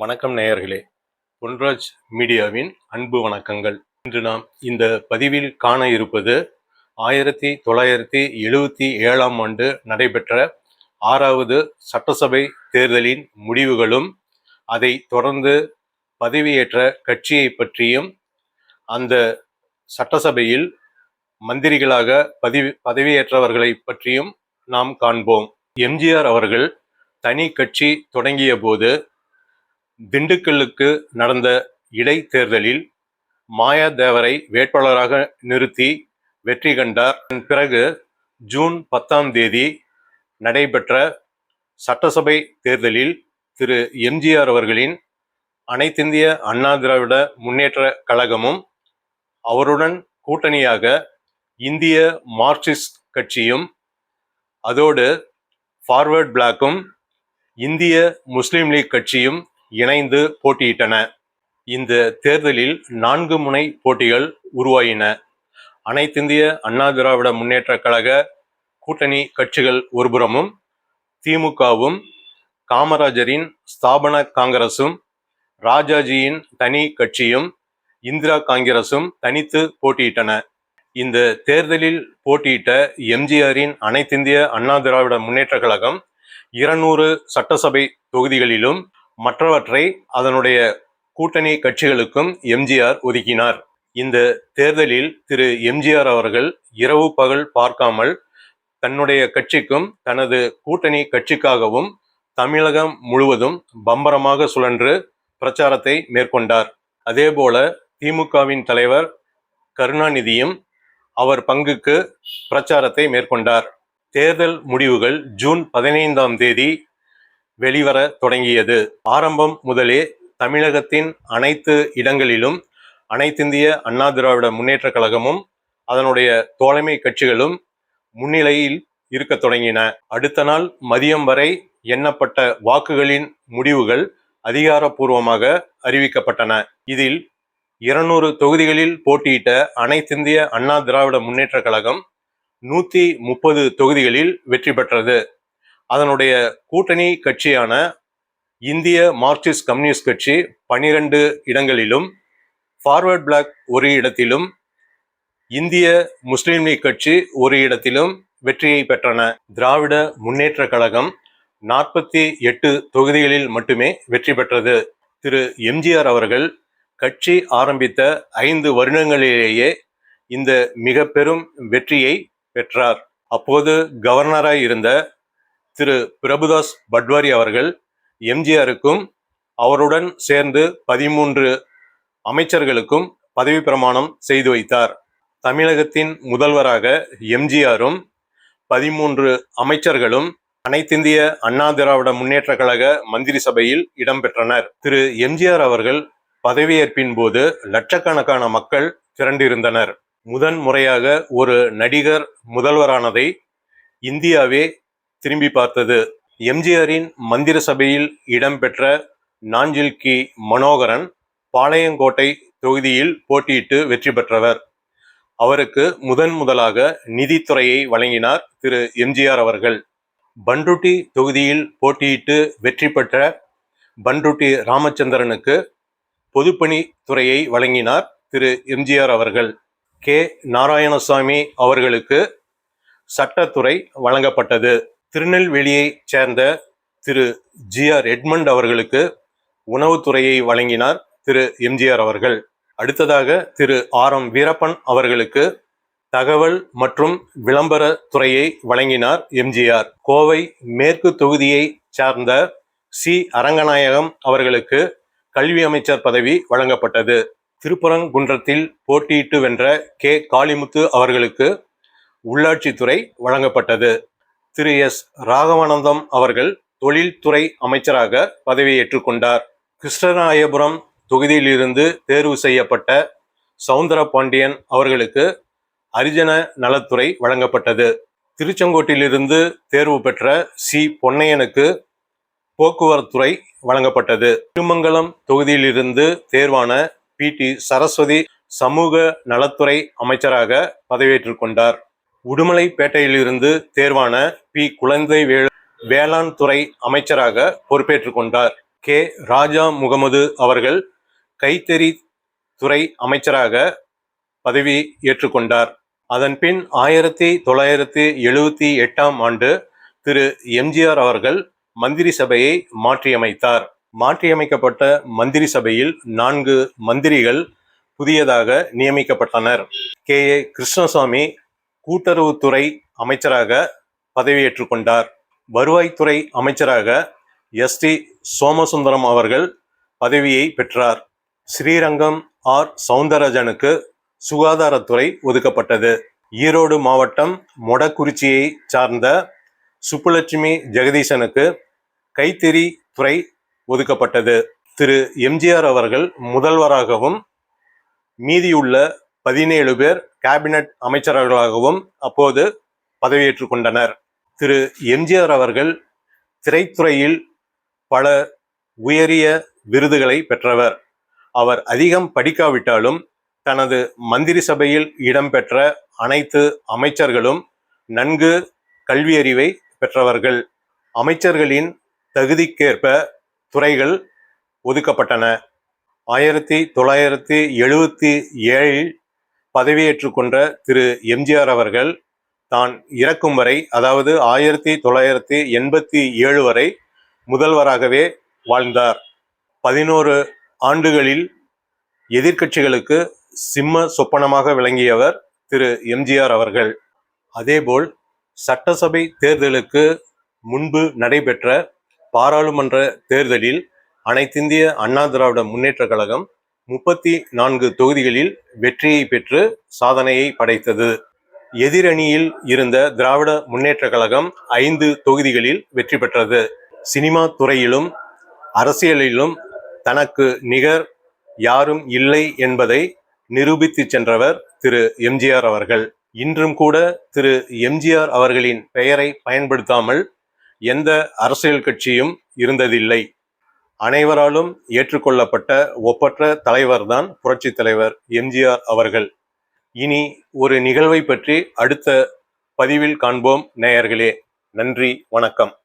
வணக்கம் நேயர்களே. பொன்ராஜ் மீடியாவின் அன்பு வணக்கங்கள். இன்று நாம் இந்த பதிவில் காண இருப்பது ஆயிரத்தி தொள்ளாயிரத்தி எழுபத்தி ஏழாம் ஆண்டு நடைபெற்ற ஆறாவது சட்டசபை தேர்தலின் முடிவுகளும் அதை தொடர்ந்து பதவியேற்ற கட்சியை பற்றியும் அந்த சட்டசபையில் மந்திரிகளாக பதவி பதவியேற்றவர்களை பற்றியும் நாம் காண்போம். எம்ஜிஆர் அவர்கள் தனி கட்சி தொடங்கிய போது திண்டுக்கல்லுக்கு நடந்த இடைத்தேர்தலில் மாயாதேவரை வேட்பாளராக நிறுத்தி வெற்றி கண்டார். அதன் பிறகு ஜூன் பத்தாம் தேதி நடைபெற்ற சட்டசபை தேர்தலில் திரு. எம்ஜிஆர் அவர்களின் அனைத்திந்திய அண்ணா திராவிட முன்னேற்ற கழகமும் அவருடன் கூட்டணியாக இந்திய மார்க்சிஸ்ட் கட்சியும் அதோடு ஃபார்வர்ட் பிளாக்கும் இந்திய முஸ்லீம் லீக் கட்சியும் இணைந்து போட்டியிட்டன. இந்த தேர்தலில் நான்கு முனை போட்டிகள் உருவாயின. அனைத்திந்திய அண்ணா திராவிட முன்னேற்ற கழக கூட்டணி கட்சிகள் ஒருபுறமும் திமுகவும் காமராஜரின் ஸ்தாபன காங்கிரசும் ராஜாஜியின் தனி கட்சியும் இந்திரா காங்கிரசும் தனித்து போட்டியிட்டன. இந்த தேர்தலில் போட்டியிட்ட எம்ஜிஆரின் அனைத்திந்திய அண்ணா திராவிட முன்னேற்ற கழகம் இருநூறு சட்டசபை தொகுதிகளிலும் மற்றவற்றை அதனுடைய கூட்டணி கட்சிகளுக்கும் எம்ஜிஆர் ஒதுக்கினார். இந்த தேர்தலில் திரு எம்ஜிஆர் அவர்கள் இரவு பகல் பார்க்காமல் தன்னுடைய கட்சிக்கும் தனது கூட்டணி கட்சிக்காகவும் தமிழகம் முழுவதும் பம்பரமாக சுழன்று பிரச்சாரத்தை மேற்கொண்டார். அதேபோல திமுகவின் தலைவர் கருணாநிதியும் அவர் பங்குக்கு பிரச்சாரத்தை மேற்கொண்டார். தேர்தல் முடிவுகள் ஜூன் பதினைந்தாம் தேதி வெளிவர தொடங்கியது. ஆரம்பம் முதலே தமிழகத்தின் அனைத்து இடங்களிலும் அனைத்திந்திய அண்ணா திராவிட முன்னேற்ற கழகமும் அதனுடைய தோழமை கட்சிகளும் முன்னிலையில் இருக்க தொடங்கின. அடுத்த நாள் மதியம் வரை எண்ணப்பட்ட வாக்குகளின் முடிவுகள் அதிகாரப்பூர்வமாக அறிவிக்கப்பட்டன. இதில் இருநூறு தொகுதிகளில் போட்டியிட்ட அனைத்திந்திய அண்ணா திராவிட முன்னேற்ற கழகம் நூற்றி முப்பது தொகுதிகளில் வெற்றி பெற்றது. அதனுடைய கூட்டணி கட்சியான இந்திய மார்க்சிஸ்ட் கம்யூனிஸ்ட் கட்சி பனிரெண்டு இடங்களிலும் ஃபார்வர்ட் பிளாக் ஒரு இடத்திலும் இந்திய முஸ்லீம் லீக் கட்சி ஒரு இடத்திலும் வெற்றியை பெற்றன. திராவிட முன்னேற்ற கழகம் நாற்பத்தி எட்டு தொகுதிகளில் மட்டுமே வெற்றி பெற்றது. திரு. எம்ஜிஆர் அவர்கள் கட்சி ஆரம்பித்த ஐந்து வருடங்களிலேயே இந்த மிக பெரும் வெற்றியை பெற்றார். அப்போது கவர்னராய் இருந்த திரு பிரபுதாஸ் பட்வாரி அவர்கள் எம்ஜிஆருக்கும் அவருடன் சேர்ந்து பதிமூன்று அமைச்சர்களுக்கும் பதவி பிரமாணம் செய்து வைத்தார். தமிழகத்தின் முதல்வராக எம்ஜிஆரும் பதிமூன்று அமைச்சர்களும் அனைத்திந்திய அண்ணா திராவிட முன்னேற்ற கழக மந்திரி சபையில் இடம்பெற்றனர். திரு எம்ஜிஆர் அவர்கள் பதவியேற்பின் போது லட்சக்கணக்கான மக்கள் திரண்டிருந்தனர். முதன் முறையாக ஒரு நடிகர் முதல்வரானதை இந்தியாவே திரும்பி பார்த்தது எம்ஜிஆரின் மந்திர சபையில் இடம்பெற்ற நாஞ்சில் கி. மனோகரன் பாளையங்கோட்டை தொகுதியில் போட்டியிட்டு வெற்றி பெற்றவர். அவருக்கு முதன் முதலாக நிதித்துறையை வழங்கினார் திரு. எம்ஜிஆர் அவர்கள். பண்ருட்டி தொகுதியில் போட்டியிட்டு வெற்றி பெற்ற பண்ருட்டி ராமச்சந்திரனுக்கு பொதுப்பணித்துறையை வழங்கினார் திரு. எம்ஜிஆர் அவர்கள். கே. நாராயணசாமி அவர்களுக்கு சட்டத்துறை வழங்கப்பட்டது. திருநெல்வேலியைச் சேர்ந்த திரு ஜி ஆர் எட்மண்ட் அவர்களுக்கு உணவுத்துறையை வழங்கினார் திரு எம்ஜிஆர் அவர்கள். அடுத்ததாக திரு ஆர் எம் வீரப்பன் அவர்களுக்கு தகவல் மற்றும் விளம்பர துறையை வழங்கினார் எம்ஜிஆர் கோவை மேற்கு தொகுதியை சார்ந்த சி அரங்கநாயகம் அவர்களுக்கு கல்வி அமைச்சர் பதவி வழங்கப்பட்டது. திருப்பரங்குன்றத்தில் போட்டியிட்டு வென்ற கே. காளிமுத்து அவர்களுக்கு உள்ளாட்சித்துறை வழங்கப்பட்டது. திரு எஸ். ராகவானந்தம் அவர்கள் தொழில்துறை அமைச்சராக பதவியேற்றுக் கொண்டார். கிருஷ்ணராயபுரம் தொகுதியிலிருந்து தேர்வு செய்யப்பட்ட சவுந்தர பாண்டியன் அவர்களுக்கு ஹரிஜன நலத்துறை வழங்கப்பட்டது. திருச்செங்கோட்டிலிருந்து தேர்வு பெற்ற சி. பொன்னையனுக்கு போக்குவரத்துறை வழங்கப்பட்டது. திருமங்கலம் தொகுதியிலிருந்து தேர்வான பி. டி. சரஸ்வதி சமூக நலத்துறை அமைச்சராக பதவியேற்றுக் கொண்டார். உடுமலைப்பேட்டையிலிருந்து தேர்வான பி. குழந்தை வேளாண் துறை அமைச்சராக பொறுப்பேற்றுக் கொண்டார். கே. ராஜா முகமது அவர்கள் கைத்தறி துறை அமைச்சராக பதவி ஏற்றுக்கொண்டார் அதன்பின் ஆயிரத்தி தொள்ளாயிரத்தி எழுவத்தி எட்டாம் ஆண்டு திரு. எம்ஜிஆர் அவர்கள் மந்திரி சபையை மாற்றியமைத்தார். மாற்றியமைக்கப்பட்ட மந்திரி சபையில் நான்கு மந்திரிகள் புதியதாக நியமிக்கப்பட்டனர். கே. ஏ. கிருஷ்ணசாமி கூட்டுறவுத்துறை அமைச்சராக பதவியேற்றுக் கொண்டார். வருவாய்த்துறை அமைச்சராக எஸ் டி சோமசுந்தரம் அவர்கள் பதவியை பெற்றார். ஸ்ரீரங்கம் ஆர் சவுந்தரராஜனுக்கு சுகாதாரத்துறை ஒதுக்கப்பட்டது. ஈரோடு மாவட்டம் மொடக்குறிச்சியை சார்ந்த சுப்புலட்சுமி ஜெகதீசனுக்கு கைத்தறி துறை ஒதுக்கப்பட்டது. திரு எம்ஜிஆர் அவர்கள் முதல்வராகவும் மீதியுள்ள பதினேழு பேர் கேபினட் அமைச்சர்களாகவும் அப்போது பதவியேற்றுக் கொண்டனர் திரு. எம்ஜிஆர் அவர்கள் திரைத்துறையில் பல உயரிய விருதுகளை பெற்றவர். அவர் அதிகம் படிக்காவிட்டாலும் தனது மந்திரி சபையில் இடம்பெற்ற அனைத்து அமைச்சர்களும் நன்கு கல்வியறிவை பெற்றவர்கள். அமைச்சர்களின் தகுதிக்கேற்ப துறைகள் ஒதுக்கப்பட்டன. ஆயிரத்தி தொள்ளாயிரத்தி எழுபத்தி ஏழில் பதவியேற்று கொண்ட திரு எம்ஜிஆர் அவர்கள் தான் இறக்கும் வரை அதாவது ஆயிரத்தி தொள்ளாயிரத்தி எண்பத்தி ஏழு வரை முதல்வராகவே வாழ்ந்தார். பதினோரு ஆண்டுகளில் எதிர்க்கட்சிகளுக்கு சிம்ம சொப்பனமாக விளங்கியவர் திரு எம்ஜிஆர் அவர்கள். அதேபோல் சட்டசபை தேர்தலுக்கு முன்பு நடைபெற்ற பாராளுமன்ற தேர்தலில் அனைத்திந்திய அண்ணா திராவிட முன்னேற்ற கழகம் முப்பத்தி நான்கு தொகுதிகளில் வெற்றியை பெற்று சாதனையை படைத்தது. எதிரணியில் இருந்த திராவிட முன்னேற்ற கழகம் ஐந்து தொகுதிகளில் வெற்றி பெற்றது. சினிமா துறையிலும் அரசியலிலும் தனக்கு நிகர் யாரும் இல்லை என்பதை நிரூபித்து சென்றவர் திரு. எம்ஜிஆர் அவர்கள். இன்றும் கூட திரு. எம்ஜிஆர் அவர்களின் பெயரை பயன்படுத்தாமல் எந்த அரசியல் கட்சியும் இருந்ததில்லை. அனைவராலும் ஏற்றுக்கொள்ளப்பட்ட ஒப்பற்ற தலைவர்தான் புரட்சி தலைவர் எம்ஜிஆர் அவர்கள். இனி ஒரு நிகழ்வை பற்றி அடுத்த பதிவில் காண்போம் நேயர்களே. நன்றி வணக்கம்.